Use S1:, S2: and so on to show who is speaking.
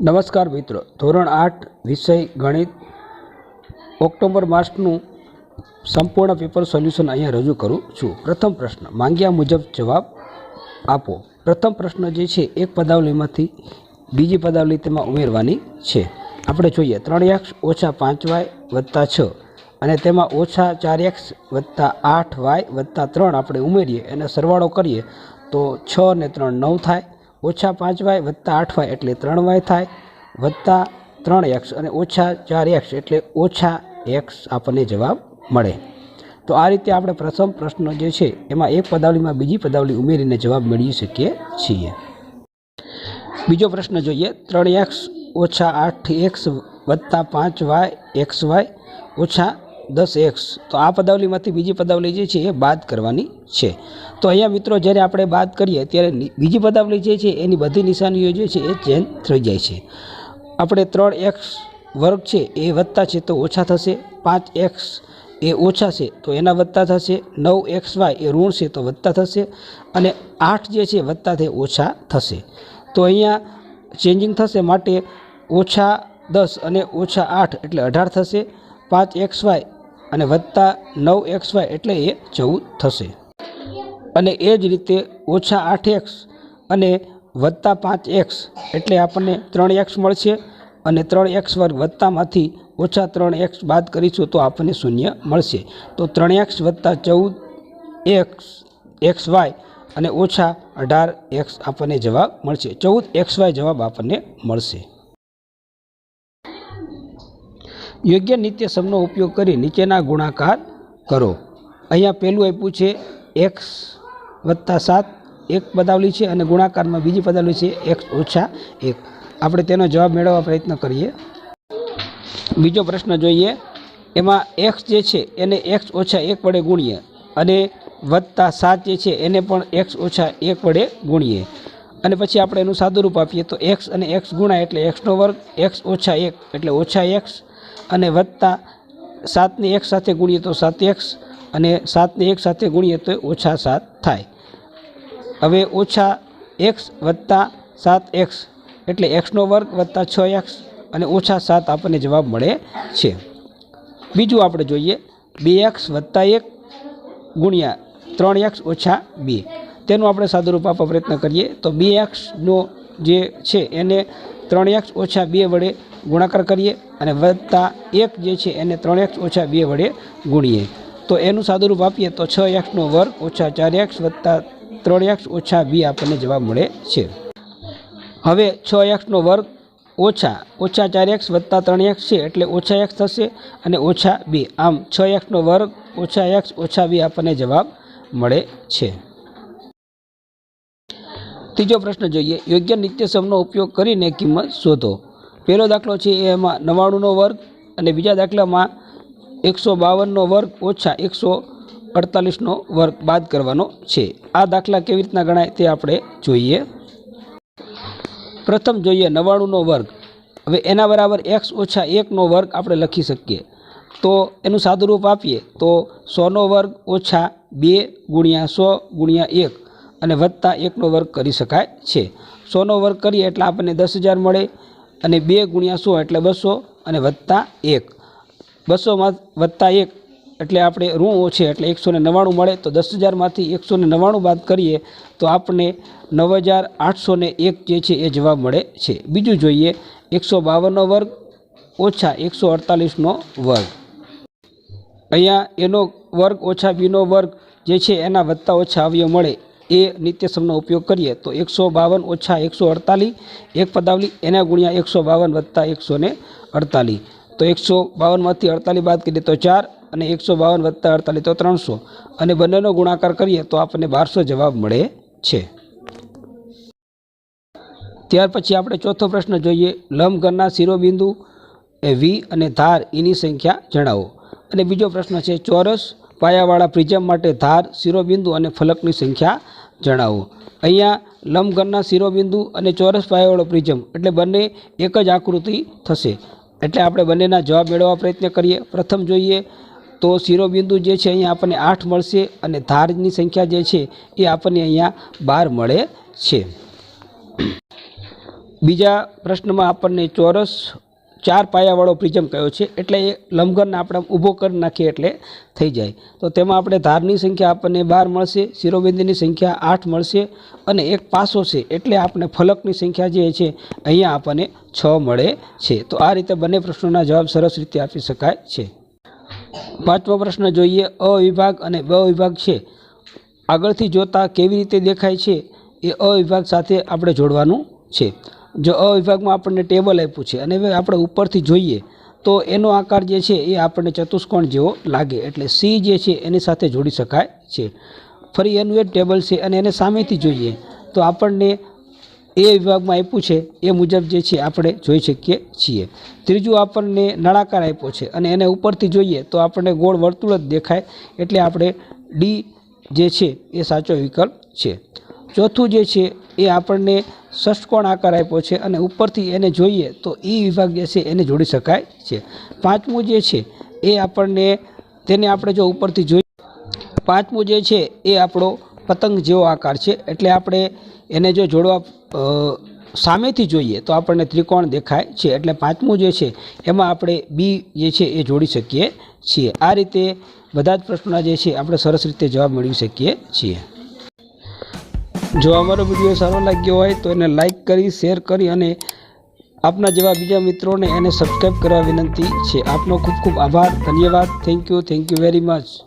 S1: નમસ્કાર મિત્રો. ધોરણ આઠ, વિષય ગણિત, ઓક્ટોબર માસનું સંપૂર્ણ પેપર સોલ્યુશન અહીંયા રજૂ કરું છું. પ્રથમ પ્રશ્ન, માંગ્યા મુજબ જવાબ આપો. પ્રથમ પ્રશ્ન જે છે, એક પદાવલીમાંથી બીજી પદાવલી તેમાં ઉમેરવાની છે. આપણે જોઈએ, ત્રણ એક્સ ઓછા પાંચ વાય વત્તા છ અને તેમાં ઓછા ચાર એક્સ વત્તા આઠ વાય વત્તા ત્રણ આપણે ઉમેરીએ એને સરવાળો કરીએ તો છ ને ત્રણ નવ થાય. ઓછા પાંચ વાય વત્તા આઠ વાય એટલે ત્રણ વાય થાય, વત્તા ત્રણ એક્સ અને ઓછા ચાર એક્સ એટલે ઓછા એક્સ આપણને જવાબ મળે. તો આ રીતે આપણે પ્રથમ પ્રશ્ન જે છે, એમાં એક પદાવલીમાં બીજી પદાવલી ઉમેરીને જવાબ મેળવી શકીએ છીએ. બીજો પ્રશ્ન જોઈએ, ત્રણ એક્સ ઓછા આઠ એક્સ વત્તા પાંચ વાય એક્સ વાય ઓછા દસ એક્સ. તો આ પદાવલીમાંથી બીજી પદાવલી જે છે એ બાદ કરવાની છે. તો અહીંયા મિત્રો જ્યારે આપણે બાદ કરીએ ત્યારે બીજી પદાવલી જે છે એની બધી નિશાનીઓ જે છે એ ચેન્જ થઈ જાય છે. આપણે ત્રણ એક્સ વર્ગ છે એ વધતા છે તો ઓછા થશે. પાંચ એક્સ એ ઓછા છે તો એના વધતા થશે. નવ એક્સ વાય એ ઋણ છે તો વધતા થશે. અને આઠ જે છે વધતા તે ઓછા થશે. તો અહીંયા ચેન્જિંગ થશે માટે ઓછા દસ અને ઓછા આઠ એટલે અઢાર થશે. પાંચ એક્સ વાય અને વત્તા નવ એક્સ વાય એટલે એ ચૌદ થશે. અને એ જ રીતે ઓછા આઠ એક્સ અને વત્તા પાંચ એક્સ એટલે આપણને ત્રણ એક્સ મળશે અને ત્રણ એક્સ વર્ગ વત્તામાંથી ઓછા ત્રણ એક્સ બાદ કરીશું તો આપણને શૂન્ય મળશે. તો ત્રણ એક્સ વત્તા ચૌદ એક્સ એક્સ વાય અને ઓછા અઢાર એક્સ આપણને જવાબ મળશે. ચૌદ એક્સ વાય જવાબ આપણને મળશે. યોગ્ય નિત્ય સમનો ઉપયોગ કરી નીચેના ગુણાકાર કરો. અહીંયા પહેલું આપ્યું છે એક્સ વત્તા સાત, એક પદાવલી છે અને ગુણાકારમાં બીજી પદાવલી છે એક્સ ઓછા એક. આપણે તેનો જવાબ મેળવવા પ્રયત્ન કરીએ. બીજો પ્રશ્ન જોઈએ. એમાં એક્સ જે છે એને એક્સ ઓછા એક વડે ગુણીએ અને વત્તા સાત જે છે એને પણ એક્સ ઓછા એક વડે ગુણીએ. અને પછી આપણે એનું સાદુરૂપ આપીએ તો એક્સ અને એક્સ ગુણાય એટલે એક્સનો વર્ગ એક્સ ઓછા એક એટલે ઓછા એક્સ અને વત્તા સાતને એક સાથે ગુણીએ તો સાત એક્સ અને સાતને એક સાથે ગુણીએ તો ઓછા સાત થાય. હવે ઓછા એક્સ વત્તા સાત એક્સ એટલે એક્સનો વર્ગ વત્તા છ એક્સ અને ઓછા સાત આપણને જવાબ મળે છે. બીજું આપણે જોઈએ બે એક્સ વત્તા એક ગુણ્યા ત્રણ એક્સ ઓછા બે. તેનું આપણે સાદુરૂપ આપવા પ્રયત્ન કરીએ તો બે એક્સનો જે છે એને ત્રણ એક્સ ઓછા બે વડે ગુણાકાર કરીએ અને વત્તા એક જે છે એને ત્રણ એક્સ ઓછા બે વડે ગુણીએ. તો એનું સાદુરૂપ આપીએ તો છ એક્સનો વર્ગ ઓછા ચાર એક્સ વત્તા ત્રણ એક્સ ઓછા બી આપણને જવાબ મળે છે. હવે છ એક્સનો વર્ગ ઓછા ઓછા ચાર એક્સ વત્તા ત્રણ એક્સ છે એટલે ઓછા એક્સ થશે અને ઓછા બે. આમ છ એક્સનો વર્ગ ઓછા એક્સ ઓછા બે આપણને જવાબ મળે છે. ત્રીજો પ્રશ્ન જોઈએ. યોગ્ય નિત્યસમનો ઉપયોગ કરીને કિંમત શોધો. પહેલો દાખલો છે એમાં નવ્વાણુંનો વર્ગ અને બીજા દાખલામાં એકસો બાવનનો વર્ગ ઓછા એકસો અડતાલીસનો વર્ગ બાદ કરવાનો છે. આ દાખલા કેવી રીતના ગણાય તે આપણે જોઈએ. પ્રથમ જોઈએ નવ્વાણુંનો વર્ગ. હવે એના બરાબર એક્સ ઓછા એકનો વર્ગ આપણે લખી શકીએ. તો એનું સાદુરૂપ આપીએ તો સોનો વર્ગ ઓછા બે ગુણ્યા સો ગુણ્યા એક અને વત્તા એકનો વર્ગ કરી શકાય છે. સોનો વર્ગ કરીએ એટલે આપણને દસ હજાર મળે. અને બે ગુણ્યા સો એટલે બસો અને વત્તા એક. બસોમાં વત્તા એક એટલે આપણે ઋણ ઓછે એટલે એકસો ને નવ્વાણું મળે. તો દસ હજારમાંથી એકસો ને નવ્વાણું બાદ કરીએ તો આપણને નવ હજાર આઠસો ને એક જે છે એ જવાબ મળે છે. બીજું જોઈએ એકસો બાવનનો વર્ગ ઓછા એકસો અડતાલીસનો વર્ગ. અહીંયા એનો વર્ગ ઓછા બીનો વર્ગ જે છે એના વત્તા ઓછા અવયવ મળે. એ નિત્યસમનો ઉપયોગ કરીએ તો એકસો બાવન ઓછા એકસો અડતાલીસ, એક પદાવલી એના ગુણ્યા એકસો બાવન વત્તા એકસો ને અડતાલીસ. તો એકસો બાવનમાંથી અડતાલીસ બાદ કરીએ તો ચાર અને એકસો બાવન વત્તા અડતાલીસ તો ત્રણસો. અને બંનેનો ગુણાકાર કરીએ તો આપણને બારસો જવાબ મળે છે. ત્યાર પછી આપણે ચોથો પ્રશ્ન જોઈએ. લંબઘનના શિરોબિંદુ એ વી અને ધાર એની સંખ્યા જણાવો. અને બીજો પ્રશ્ન છે ચોરસ પાયાવાળા પ્રિઝમ માટે ધાર, શિરોબિંદુ અને ફલકની સંખ્યા જણાવો. અહીંયા લંબઘનના શિરોબિંદુ અને ચોરસ પાયાવાળો પ્રિઝમ એટલે બંને એક જ આકૃતિ થશે. એટલે આપણે બંનેના જવાબ મેળવવા પ્રયત્ન કરીએ. પ્રથમ જોઈએ તો શિરોબિંદુ જે છે અહીંયા આપણને આઠ મળશે અને ધારની સંખ્યા જે છે એ આપણને અહીંયા બાર મળે છે. બીજા પ્રશ્નમાં આપણને ચોરસ ચાર પાયાવાળો પ્રિઝમ કયો છે? એટલે એ લંબઘનને આપણે ઊભો કરી નાખીએ એટલે થઈ જાય. તો તેમાં આપણે ધારની સંખ્યા આપણને બાર મળશે, શિરોબિંદીની સંખ્યા આઠ મળશે અને એક પાસો છે. એટલે આપણે ફલકની સંખ્યા જે છે, અહીંયા આપણને છ મળે છે. તો આ રીતે બંને પ્રશ્નોના જવાબ સરસ રીતે આપી શકાય છે. પાંચમો પ્રશ્ન જોઈએ અ વિભાગ અને બ વિભાગ છે. આગળથી જોતા કેવી રીતે દેખાય છે, એ અ વિભાગ સાથે આપણે જોડવાનું છે. જો અ વિભાગમાં આપણને ટેબલ આપ્યું છે અને હવે આપણે ઉપરથી જોઈએ, તો એનો આકાર જે છે એ આપણને ચતુષ્કોણ જેવો લાગે, એટલે સી જે છે એની સાથે જોડી શકાય છે. ફરી એનું એ ટેબલ છે અને એને સામેથી જોઈએ, તો આપણને એ વિભાગમાં આપ્યું છે, એ મુજબ જે છે આપણે જોઈ શકીએ છીએ. ત્રીજું આપણને નળાકાર આપ્યો છે અને એને ઉપરથી જોઈએ, તો આપણને ગોળ વર્તુળ જ દેખાય, એટલે આપણે ડી જે છે એ સાચો વિકલ્પ છે. ચોથું જે છે એ આપણને ષષ્ટકોણ આકાર આપ્યો છે અને ઉપરથી એને જોઈએ તો એ વિભાગ જે છે એને જોડી શકાય છે. પાંચમું જે છે એ આપણને તેને આપણે જો ઉપરથી જોઈએ, પાંચમું જે છે એ આપણો પતંગ જેવો આકાર છે. એટલે આપણે એને જો જોડવા સામેથી જોઈએ તો આપણને ત્રિકોણ દેખાય છે. એટલે પાંચમું જે છે એમાં આપણે બી જે છે એ જોડી શકીએ છીએ. આ રીતે બધા જ પ્રશ્નોના જે છે આપણે સરસ રીતે જવાબ મેળવી શકીએ છીએ. જો અમારો વીડિયો સારો લાગ્યો હોય તો એને લાઈક કરી શેર કરી અને આપના જેવા બીજા મિત્રોને એને સબસ્ક્રાઈબ કરવા વિનંતી છે. આપનો ખૂબ ખૂબ આભાર. ધન્યવાદ. Thank you thank you very much